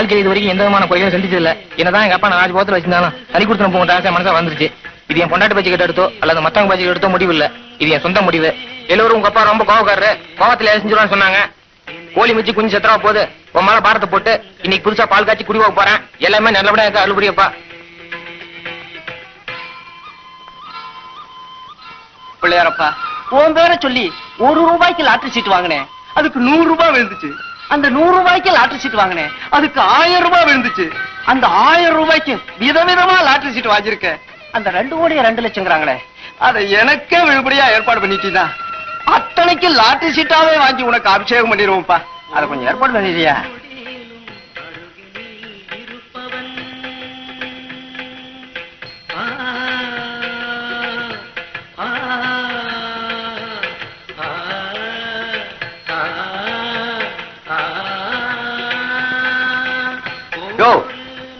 வாழ்க்கையில் இது வரைக்கும் எந்த விதமான குறைகளும் சந்திச்சது இல்ல என்னதான் எங்க அப்பா நான் ராஜ் போத்துல வச்சிருந்தாலும் தனி கொடுத்து போக ஆசை மனசா வந்துருச்சு. இது என் பொண்டாட்டி பட்ஜெட் எடுத்தோ அல்லது மத்தவங்க பட்ஜெட் எடுத்தோ முடிவு இல்ல. இது என் சொந்த முடிவு. எல்லோரும் உங்க அப்பா ரொம்ப கோவக்காரரு. கோவத்துல செஞ்சிருவான்னு சொன்னாங்க. கோழி மிச்சி குஞ்சு செத்துறா போகுது. உன் மேல பாரத்தை போட்டு இன்னைக்கு புதுசா பால் காய்ச்சி குடிவாக போறேன். எல்லாமே நல்லபடியா இருக்க அழுபடியப்பா பிள்ளையாரப்பா உன் பேரை சொல்லி ஒரு ரூபாய்க்கு லாட்டரி சீட் வாங்கினேன். அதுக்கு நூறு ரூபாய் விழுந்துச்சு. அந்த நூறு ரூபாய்க்கு லாட்டரி சீட் வாங்கினேன். அதுக்கு ஆயிரம் ரூபாய் விழுந்துச்சு. அந்த ஆயிரம் ரூபாய்க்கு விதவிதமா லாட்டரி சீட் வாங்கியிருக்கேன். அந்த ரெண்டு கோடி ரெண்டு லட்சங்கிறாங்களே அதை எனக்கே விழுபடியா ஏற்பாடு பண்ணிட்டீங்க அத்தனைக்கு லாட்டரி சீட்டாவே வாங்கி உனக்கு அபிஷேகம் பண்ணிடுவோம்ப்பா. அதை கொஞ்சம் ஏற்பாடு பண்ணிடுறியா? யோ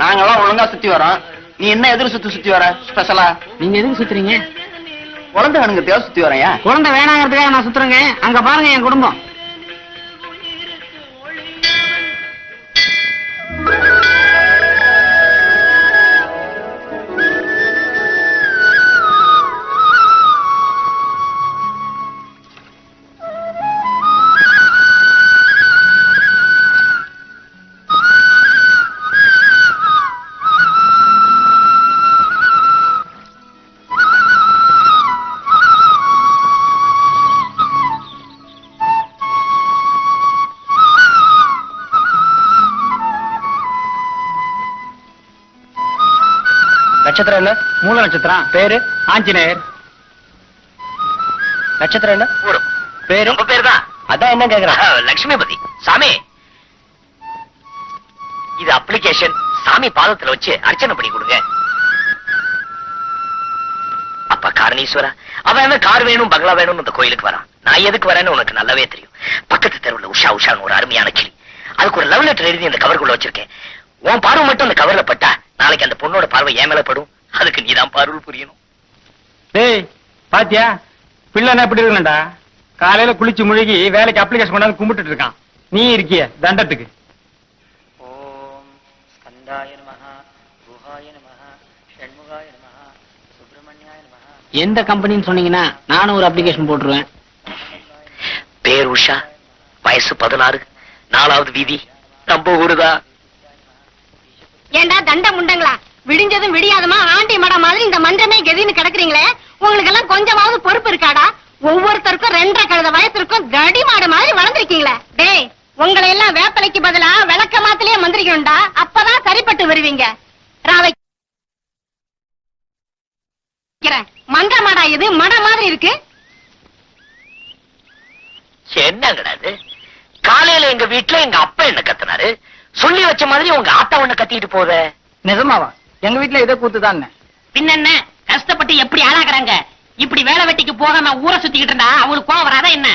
நாங்கெல்லாம் ஒழுங்கா சுத்தி வரோம். நீ என்ன எதிர் சுத்தி சுத்தி வர? ஸ்பெஷலா? நீங்க எதுக்கு சுத்துறீங்க? குழந்தைகளுக்கு தேவை சுத்தி வரையா குழந்தை வேணாங்கிறதுக்காக நான் சுத்துறேங்க. அங்க பாருங்க என் குடும்பம். நட்சத்திரம் என்ன? மூல நட்சத்திரம். பேரு? ஆஞ்சநேயர். நட்சத்திரம் கூடும். பேரு? உங்க பேர் தான் அதான் என்ன கேக்குறான். லட்சுமிபதி சாமி. இது அப்ளிகேஷன் சாமி பாதத்துல வச்சு அர்ச்சனை பண்ணி கொடுங்க. அப்பா காரணீஸ்வரா அவன் கார் வேணும் பங்களா வேணும்னு இந்த கோயிலுக்கு வரான். நான் எதுக்கு வரேன்னு உனக்கு நல்லாவே தெரியும். பக்கத்து தெருவுல உஷா உஷான்னு ஒரு அருமையான கிளி. அதுக்கு ஒரு லவ் லெட்டர் எழுதி அந்த கவருக்குள்ள வச்சிருக்கேன். உன் பார்வை மட்டும் அந்த கவர்ல பட்டா நாளைக்கு அந்த பொண்ணோட பார்வை ஏன் மேல படும். அதுக்கு நீதான் பார்வை புரியணும். டேய் பாத்தியா? பிள்ளைனா எப்படி இருக்கணும்டா. காலையில குளிச்சு முழுகி வேலைக்கு அப்ளிகேஷன் கொண்டாந்து கும்பிட்டுட்டு இருக்கான். நீ இருக்கிய தண்டத்துக்கு. ஓம் ஸ்கந்தாய நமஹ குஹாய நமஹ ஷண்முகாய நமஹ சுப்பிரமணியாய நமஹ. எந்த கம்பெனின்னு சொன்னீங்கன்னா நானும் ஒரு அப்ளிகேஷன் போட்டுருவேன். பேர் உஷா வயசு பதினாறு நாலாவது வீதி நம்ம ஊருதா ஏண்டா தண்ட முண்டங்களா விடிஞ்சதும் விடியாதமா ஆண்டி மட மாதிரி இந்த மன்றமே கெதின்னு கிடக்குறீங்களே? உங்களுக்கு எல்லாம் கொஞ்சமாவது பொறுப்பு இருக்காடா? ஒவ்வொருத்தருக்கும் ரெண்டரை கழுத வயசுக்கும் கடி மாடு மாதிரி வளர்ந்துருக்கீங்களே. டேய் உங்களை எல்லாம் வேப்பலைக்கு பதிலா விளக்க மாத்திலேயே மந்திரிக்கணும்டா. அப்பதான் சரிப்பட்டு வருவீங்க. ராவை மன்ற மாடா இது? மட மாதிரி இருக்கு. என்னங்கடா இது? காலையில எங்க வீட்டுல எங்க அப்பா என்ன கத்துனாரு? சொல்லி வச்ச மாதிரி உங்க ஆத்தா ஒண்ணு கத்திட்டு போதே. நிஜமாவா? எங்க வீட்டுல இதே கூத்துதான் பின்னென்ன? கஷ்டப்பட்டு எப்படி ஆளாக்குறாங்க? இப்படி வேலை வெட்டிக்கு போகாம ஊரை சுத்திக்கிட்டு இருந்தா அவங்களுக்கு கோவம் வராதா என்ன?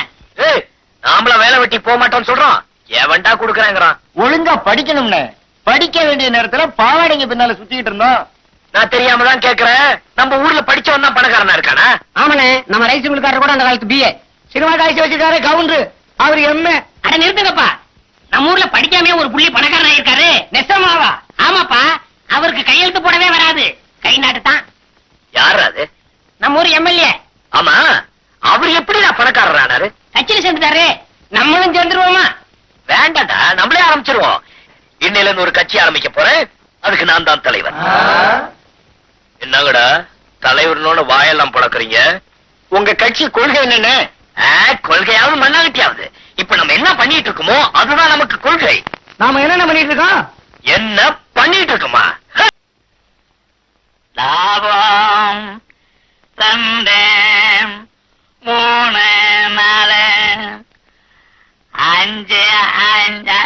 ஏய் நாமள வேலை வெட்டி போக மாட்டோம்னு சொல்றோம். எவன்டா குடுக்கறாங்கறான். ஒழுங்கா படிக்கணும்னே. படிக்க வேண்டிய நேரத்துல பாவாடைங்க பின்னால சுத்திட்டு இருந்தோம். நான் தெரியாம தான் கேக்குறேன். நம்ம ஊர்ல படிச்சவன் தான் பணக்காரனா இருக்கானா? ஆமாண்ணே நம்ம ரைஸ் மில்காரர் கூட அந்த காலத்து பிஏ சினிமா காய்ச்சி வச்சிருக்காரு கவுண்டரு. அவர் எம்ஏ அட நிறுத்துங்கப்பா. நம்ம ஊர்ல படிக்காம ஒரு புள்ளி பணக்காரனா இருக்காரு நெசமாவா? ஆமாப்பா. அவருக்கு கையெழுத்து போடவே வராது. கை நாட்டு தான் யாரு அது? நம்ம ஊர் எம்எல்ஏ. ஆமா. அவர் எப்படி நான் பணக்காரரானாரு கட்சியில சேர்ந்துட்டாரு. நம்மளும் சேர்ந்துருவோமா? வேண்டாம்டா நம்மளே ஆரம்பிச்சிருவோம். இன்னையில இருந்து ஒரு கட்சி ஆரம்பிக்க போறேன். அதுக்கு நான் தான் தலைவர். என்னங்கடா தலைவர்னோட வாயெல்லாம் பழக்கறீங்க? உங்க கட்சி கொள்கை என்னன்னு? கொள்கையாவது மண்ணாகட்டியாவது இப்ப நம்ம என்ன பண்ணிட்டு இருக்கோமோ அதுதான் நமக்கு கொள்கை. நாம என்னென்ன பண்ணிட்டு இருக்கோம்? என்ன பண்ணிட்டு இருக்கோமா! லாபம் ரெண்டு மூணு நாலு அஞ்சு அஞ்சு.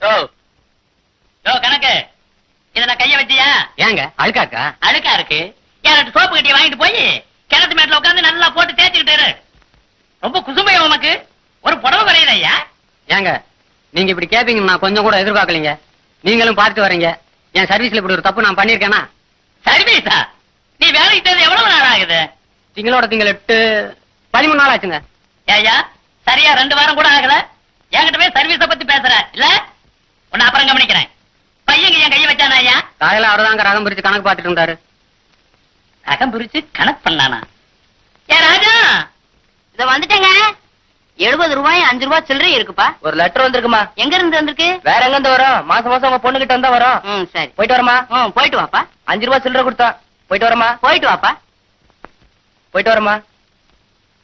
ஓ. ஓ கணக்கு. இத நான் கைய வச்சியா? ஏங்க அழுக்காக்கா அழுக்கா இருக்கு. எனக்கு சோப்பு கட்டிய வாங்கிட்டு போய் கிணத்து மேட்ல உட்கார்ந்து நல்லா போட்டு தேய்ச்சிக்கிட்டு. ரொம்ப குசுமையா உனக்கு. ஒரு புடவை வரையில ஐயா ஏங்க நீங்க இப்படி கேப்பீங்கன்னு நான் கொஞ்சம் கூட எதிர்பார்க்கலீங்க. நீங்களும் பார்த்து வரீங்க. என் சர்வீஸ்ல இப்படி ஒரு தப்பு நான் பண்ணிருக்கேனா சர்வீஸா நீ வேலைக்கு சேர்ந்து எவ்வளவு நேரம் ஆகுது? திங்களோட திங்கள் எட்டு பதிமூணு நாள் ஆச்சுங்க. ஏய்யா சரியா ரெண்டு வாரம் கூட ஆகல? என்கிட்ட போய் சர்வீஸ பத்தி பேசுற இல்ல? உன்னை அப்புறம் கவனிக்கிறேன். பையன் என் கையை வச்சானா ஐயா? காலையில அவர்தாங்க ரகம் பிரிச்சு கணக்கு பார்த்துட்டு இருந்தாரு. ரகம் பிரிச்சு கணக்கு பண்ணானா? ஏ ராஜா! இத வந்துட்டேங்க. எழுபது ரூபாய் அஞ்சு ரூபாய் சில்லறை இருக்குப்பா. ஒரு லெட்டர் வந்திருக்குமா? எங்க இருந்து வந்திருக்கு? வேற எங்க இருந்து வரும்? மாசம் மாசம் உங்க பொண்ணு கிட்ட இருந்தா வரும். ம் சரி. போயிட்டு வரமா? ம் போயிட்டு வாப்பா. அஞ்சு ரூபாய் சில்லறை கொடுத்தா. போயிட்டு வரமா? போயிட்டு வாப்பா. போயிட்டு வரமா?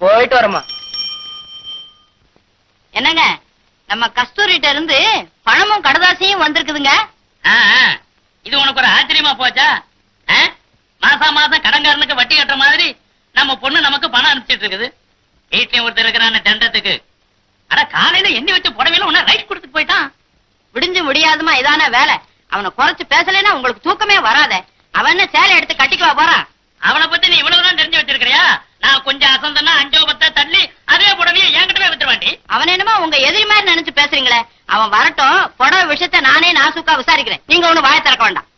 போயிட்டு வரமா? என்னங்க நம்ம கஸ்தூரிட்ட இருந்து பணமும் கடதாசியும் வந்திருக்குதுங்க. ஆ, ஆ. இது உனக்கு ஒரு ஆச்சரியமா போச்சா? ஆ? மாசம் மாசம் கடன்காரனுக்கு வட்டி கட்டுற மாதிரி நம்ம பொண்ணு நமக்கு பணம் அனுப்பிச்சிட்டு இருக்குது. வீட்லயும் ஒருத்தர் இருக்கிறான் தண்டத்துக்கு. ஆனா காலையில எண்ணி வச்ச புடவையில உன்ன ரைட் கொடுத்துட்டு போயிட்டான். விடிஞ்சு முடியாதுமா இதான வேலை. அவனை குறைச்சு பேசலைன்னா உங்களுக்கு தூக்கமே வராதே. அவன் சேலை எடுத்து கட்டிக்குவா போறான் அவனை பத்தி நீ இவ்வளவுதான் தெரிஞ்சு வச்சிருக்கிறியா? நான் கொஞ்சம் அசந்தனா அஞ்சோ பத்த தள்ளி அதே புடவையை என்கிட்டவே வித்துருவாண்டி. அவன் என்னமோ உங்க எதிரி மாதிரி நினைச்சு பேசுறீங்களே. அவன் வரட்டும் புடவை விஷயத்த நானே நாசுக்கா விசாரிக்கிறேன். நீங்க ஒண்ணு வாய திறக்க வேண்டாம்.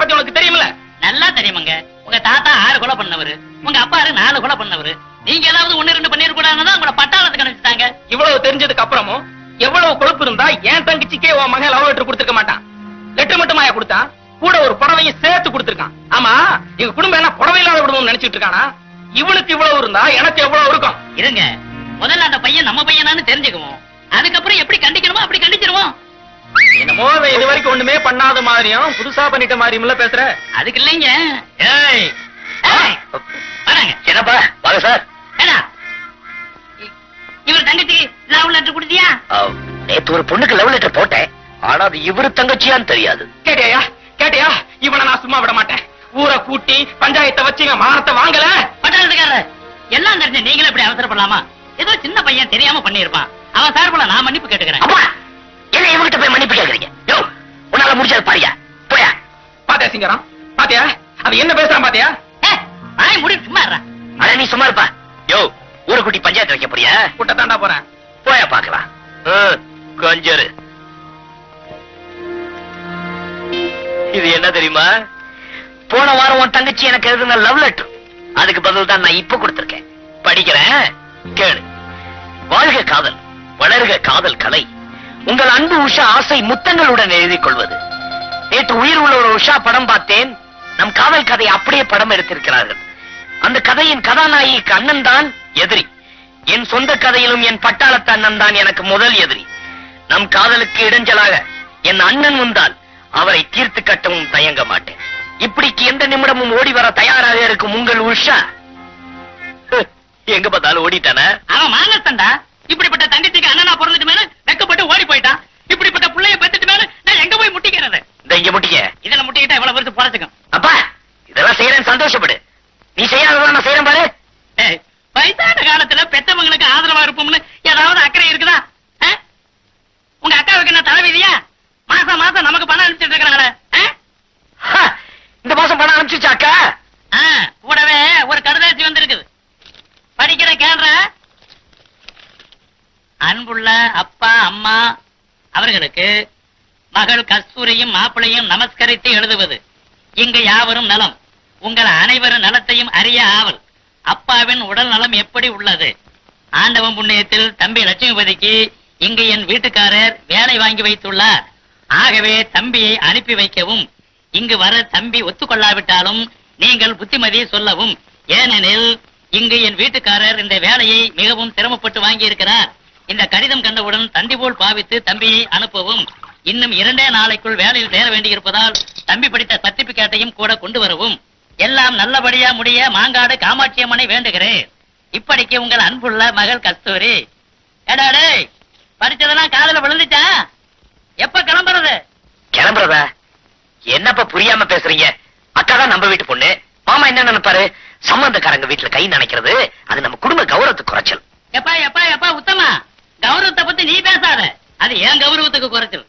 பத்தி உனக்கு தெரியுமில்ல? நல்லா தெரியுமாங்க. உங்க தாத்தா ஆறு கொலை பண்ணவரு. உங்க அப்பாரு நாலு கொலை பண்ணவரு. நீங்க ஏதாவது ஒண்ணு ரெண்டு பண்ணிருக்கூடாதுன்னு உங்களை பட்டாளத்துக்கு அனுப்பிச்சிட்டாங்க. இவ்வளவு தெரிஞ்சதுக்கு அப்புறமும் எவ்வளவு கொழுப்பு இருந்தா என் தங்கச்சிக்கே உன் மகன் லவ் லெட்டர் கொடுத்திருக்க மாட்டான். லெட்டர் மட்டுமாயா கொடுத்தான் கூட ஒரு புடவையும் சேர்த்து கொடுத்திருக்கான். ஆமா எங்க குடும்பம் என்ன புடவை இல்லாத குடும்பம் நினைச்சிட்டு இருக்கானா? இவனுக்கு இவ்வளவு இருந்தா எனக்கு எவ்வளவு இருக்கும்? இருங்க. முதல்ல அந்த பையன் நம்ம பையனான்னு தெரிஞ்சுக்குவோம். அதுக்கப்புறம் எப்படி கண்டிக்கணுமோ அப்படி கண்டிச்சிருவோம். என்னமோ அவன் இது வரைக்கும் ஒண்ணுமே பண்ணாத மாதிரியும் புதுசா பண்ணிட்ட மாதிரியும்ல பேசுற? அதுக்கு இல்லைங்க. ஏய். ஏய், வராங்க என்னப்பா? வாங்க சார். ஏடா. இவர் தங்கச்சிக்கு லவ் லெட்டர் கொடுத்தியா? நேத்து ஒரு பொண்ணுக்கு லவ் லெட்டர் போட்டேன். ஆனா அது இவரு தங்கச்சியான்னு தெரியாது. கேட்டியா? கேட்டியா? இவனை நான் சும்மா விட மாட்டேன். ஊரை கூட்டி பஞ்சாயத்தை வச்சு இவன் மானத்தை வாங்கல. பட்டாளத்துக்காரர் எல்லாம் தெரிஞ்ச நீங்களும் இப்படி அவசரப்படலாமா? ஏதோ சின்ன பையன் தெரியாம பண்ணியிருப்பான். அவன் சார்புல நான் மன்னிப்பு கேட்டுக்கிறேன். அப்பா! என்ன இவகிட்ட போய் மன்னிப்பு கேக்குறீங்க? யோ உன்னால முடிஞ்சது பாரியா போயா பாத்தியா சிங்கரம்? பாத்தியா? அது என்ன பேசுறான் பாத்தியா? வாய் மூடி சும்மா. அட நீ சும்மா இருப்பா. யோ ஊரை கூட்டி பஞ்சாயத்து வைக்க போறியா? கூட்ட தாண்டா போறேன். போயா பாக்கலாம். கொஞ்சரு. இது என்ன தெரியுமா? போன வாரம் உன் தங்கச்சி எனக்கு எழுதுன லவ் லெட்டர் அதுக்கு பதில் தான் நான் இப்ப கொடுத்திருக்கேன். படிக்கிறேன் கேளு. வாழ்க காதல் வளர்க காதல் கலை. உங்கள் அன்பு உஷா ஆசை முத்தங்களுடன் எழுதிக் கொள்வது. நேற்று உயிர் உள்ள ஒரு உஷா படம் பார்த்தேன். நம் காதல் கதை அப்படியே படம் எடுத்திருக்கிறார்கள். அந்த கதையின் கதாநாயகிக்கு அண்ணன் தான் எதிரி. என் சொந்த கதையிலும் என் பட்டாளத்து அண்ணன் தான் எனக்கு முதல் எதிரி. நம் காதலுக்கு இடைஞ்சலாக என் அண்ணன் வந்தால் அவரை தீர்த்து கட்டவும் தயங்க மாட்டேன். இப்படிக்கு எந்த நிமிடமும் ஓடி வர தயாராக இருக்கும் உங்கள் உஷா? எங்க பார்த்தாலும் ஓடிட்டான? அவன் மாங்கத்தண்டா இப்படிப்பட்ட தங்கச்சிக்கு அண்ணனா பிறந்துட்டுமேனு போயிட்டான் இப்படிப்பட்ட புள்ளைய பெத்துட்டு மேல நான் எங்க போய் முட்டிக்கிறது? இந்த இங்க முட்டிக்க. இதுல முட்டிக்கிட்டா இவ்வளவு பெருசு பொழைச்சுக்கும் அப்பா இதெல்லாம் செய்யறேன் சந்தோஷப்படு. நீ செய்யாததான் நான் செய்யறேன் பாரு. வயசான காலத்துல பெத்தவங்களுக்கு ஆதரவா இருப்போம்னு ஏதாவது அக்கறை இருக்குதா? உங்க அக்காவுக்கு என்ன தலைவிதியா மாசம் மாசம் நமக்கு பணம் அனுப்பிச்சிட்டு இருக்கிறாங்களே ஆ? ஹ, இந்த மாசம் பணம் அனுப்பிச்சுச்சாக்கா ஆ, கூடவே ஒரு கடுதாசி வந்திருக்குது படிக்கிற கேள்ற அன்புள்ள அப்பா அம்மா அவர்களுக்கு மகள் கஸ்தூரியும் மாப்பிளையும் நமஸ்கரித்து எழுதுவது. இங்கு யாவரும் நலம். உங்கள் அனைவரும் நலத்தையும் அறிய ஆவல். அப்பாவின் உடல் நலம் எப்படி உள்ளது? ஆண்டவன் புண்ணியத்தில் தம்பி லட்சுமிபதிக்கு இங்கு என் வீட்டுக்காரர் வேலை வாங்கி வைத்துள்ளார். ஆகவே தம்பியை அனுப்பி வைக்கவும். இங்கு வர தம்பி ஒத்துக்கொள்ளாவிட்டாலும் நீங்கள் புத்திமதி சொல்லவும். ஏனெனில் இங்கு என் வீட்டுக்காரர் இந்த வேலையை மிகவும் சிரமப்பட்டு வாங்கியிருக்கிறார். இந்த கடிதம் கண்டவுடன் தந்தி போல் பாவித்து தம்பியை அனுப்பவும் இன்னும் இரண்டே நாளைக்குள் வேலையில் சேர வேண்டியிருப்பதால் தம்பி படித்த சர்டிபிகேட்டையும் கூட கொண்டு வரவும். எல்லாம் நல்லபடியா முடிய மாங்காடு காமாட்சி அம்மனை வேண்டுகிறேன். இப்படிக்கு உங்கள் அன்புள்ள மகள் கஸ்தூரி. ஏடா டேய் படிச்சதெல்லாம் காதுல விழுந்துச்சா? எப்ப கிளம்புறது? கிளம்புறதா? என்னப்பா புரியாம பேசுறீங்க? அக்கா தான் நம்ம வீட்டு பொண்ணு. மாமா என்ன நினைப்பாரு? சம்பந்தக்காரங்க வீட்டுல கை நினைக்கிறது அது நம்ம குடும்ப கௌரவத்துக்கு குறைச்சல். எப்பா எப்பா எப்பா உத்தமா? கௌரவத்தை பத்தி நீ பேசாத. அது ஏன் கௌரவத்துக்கு குறைச்சல்